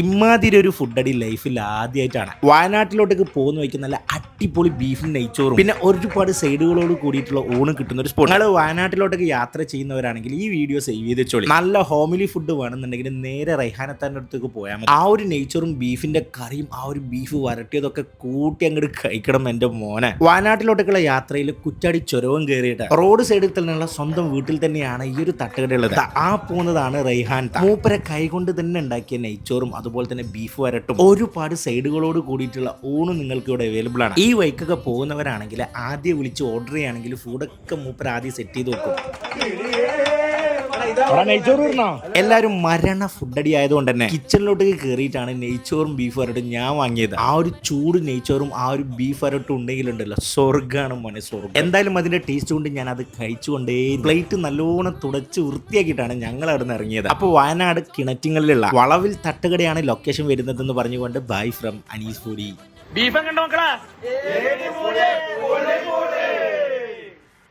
ഇമാതിരി ഒരു ഫുഡ് അടി ലൈഫിൽ ആദ്യമായിട്ടാണ് വയനാട്ടിലോട്ടേക്ക് പോകുന്ന വയ്ക്കുന്ന നല്ല അടിപൊളി ബീഫും നെയ്ച്ചോറും. പിന്നെ ഒരുപാട് സൈഡുകളോട് കൂടിയിട്ടുള്ള ഊണ് കിട്ടുന്ന ഒരു സ്പോട്ട് നിങ്ങൾ വയനാട്ടിലോട്ടേക്ക് യാത്ര ചെയ്യുന്നവരാണെങ്കിൽ ഈ വീഡിയോ സേവ് ചെയ്ത് വെച്ചോളി. നല്ല ഹോമിലി ഫുഡ് വേണമെന്നുണ്ടെങ്കിൽ നേരെ റൈഹാനത്താന്റെ അടുത്തേക്ക് പോയാൽ മതി. ആ ഒരു നെയ്ച്ചോറും ബീഫിന്റെ കറിയും ആ ഒരു ബീഫ് വരട്ടിയതൊക്കെ കൂട്ടി അങ്ങോട്ട് കഴിക്കണം എന്റെ മോനെ. വയനാട്ടിലോട്ടേക്കുള്ള യാത്രയിൽ കുറ്റാടി ചുരവും കയറിയിട്ട് റോഡ് സൈഡിൽ തന്നെയുള്ള സ്വന്തം വീട്ടിൽ തന്നെയാണ് ഈ ഒരു തട്ടുകടയുള്ളത് ആ പോകുന്നതാണ് റൈഹാൻ. മൂപ്പരെ കൈകൊണ്ട് തന്നെ ഉണ്ടാക്കിയ നെയ്ച്ചോറും അതുപോലെ തന്നെ ബീഫ് വരട്ടും. ഒരുപാട് സൈഡുകളോട് കൂടിയിട്ടുള്ള ഊണ് നിങ്ങൾക്ക് ഇവിടെ അവൈലബിൾ ആണ്. ഈ വൈക്കൊക്കെ പോകുന്നവരാണെങ്കിൽ ആദ്യം വിളിച്ച് ഓർഡർ ചെയ്യുകയാണെങ്കിൽ ഫുഡൊക്കെ മൂപ്പർ ആദ്യം സെറ്റ് ചെയ്ത് വെക്കും. എല്ലാരും മരണ ഫുഡടി ആയതുകൊണ്ട് തന്നെ കിച്ചണിലോട്ട് കയറിയിട്ടാണ് നെയ്ച്ചോറും ബീഫ് വരട്ടും ഞാൻ വാങ്ങിയത്. ആ ഒരു ചൂട് നെയ്ച്ചോറും ആ ഒരു ബീഫ് വരട്ടും ഉണ്ടെങ്കിലുണ്ടല്ലോ സ്വർഗാണ് മോനെ സ്വർഗം. എന്തായാലും അതിന്റെ ടേസ്റ്റ് കൊണ്ട് ഞാൻ അത് കഴിച്ചുകൊണ്ടേ പ്ലേറ്റ് നല്ലോണം തുടച്ച് വൃത്തിയാക്കിയിട്ടാണ് ഞങ്ങൾ അവിടെ നിന്ന് ഇറങ്ങിയത്. അപ്പോൾ വയനാട് കിണറ്റിങ്ങളിലുള്ള വളവിൽ തട്ടുകടയാണ് ലൊക്കേഷൻ വരുന്നതെന്ന് പറഞ്ഞുകൊണ്ട് bye from Anees foodie beef എങ്ങനെ മക്കളാ?